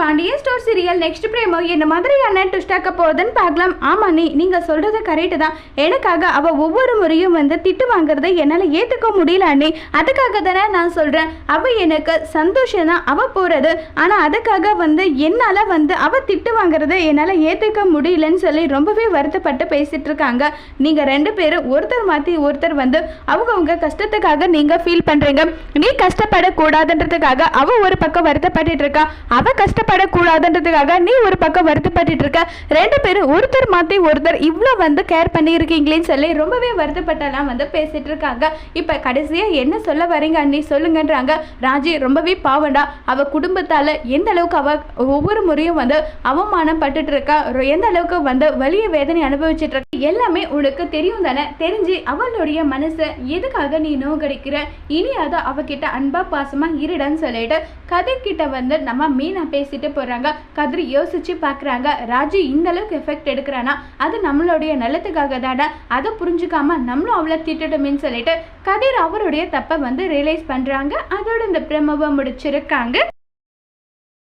Pandian store serial next promo என்ன மாதிரியான ட்விஸ்டாக்க போகுதுன்னு பார்க்கலாம். ஆமாம் நீ நீங்கள் சொல்கிறது கரெக்டு தான். எனக்காக அவள் ஒவ்வொரு முறையும் வந்து திட்டு வாங்குறதை என்னால் ஏற்றுக்க முடியல அண்ணி. அதுக்காக தானே நான் சொல்கிறேன் அவள் எனக்கு சந்தோஷம் தான் அவள் போறது. ஆனால் அதுக்காக வந்து என்னால் வந்து அவள் திட்டு வாங்குறதை என்னால் ஏற்றுக்க முடியலன்னு சொல்லி ரொம்பவே வருத்தப்பட்டு பேசிகிட்டு இருக்காங்க. நீங்கள் ரெண்டு பேரும் ஒருத்தர் மாற்றி ஒருத்தர் வந்து அவங்கவுங்க கஷ்டத்துக்காக நீங்கள் ஃபீல் பண்ணுறீங்க நீ கஷ்டப்படக்கூடாதுன்றதுக்காக அவள் ஒரு பக்கம் வருத்தப்பட்டு இருக்கா. அவ வருத்தப்படக்கூடாதுன்றதுக்காக நீ ஒரு பக்கம் வருத்தப்பட்டுட்டு இருக்க ரெண்டு பேரும் ஒருத்தர் மாத்தி ஒருத்தர் இவ்வளோ வந்து கேர் பண்ணியிருக்கீங்களேன்னு சொல்லி ரொம்பவே வருத்தப்பட்டெல்லாம் வந்து பேசிட்டு இருக்காங்க இப்போ கடைசியா என்ன சொல்ல வரீங்க? அண்ணி சொல்லுங்கன்றாங்க. ராஜி ரொம்பவே பாவண்டா அவ குடும்பத்தால எந்த அளவுக்கு அவ ஒவ்வொரு முறையும் வந்து அவமானம் பட்டுட்டு இருக்கா எந்த அளவுக்கு வந்து வலிய வேதனை அனுபவிச்சுட்டு இருக்கா எல்லாமே உனக்கு தெரியும் தானே. தெரிஞ்சு அவளுடைய மனசை எதுக்காக நீ நோகடிக்கிற? இனி அதை அவகிட்ட அன்பா பாசமா இருடன்னு சொல்லிட்டு கதை கிட்ட வந்து நம்ம மீனா பேசி பேசிட்டு போறாங்க. கதிர் யோசிச்சு பாக்குறாங்க. ராஜு இந்த அளவுக்கு எஃபெக்ட் எடுக்கிறானா? அது நம்மளுடைய நல்லத்துக்காக தானே? அதை புரிஞ்சுக்காம நம்மளும் அவ்வளோ திட்டட்டுமேன்னு சொல்லிட்டு கதிர் அவருடைய தப்பை வந்து ரியலைஸ் பண்றாங்க. அதோட இந்த பிரமவை முடிச்சிருக்காங்க.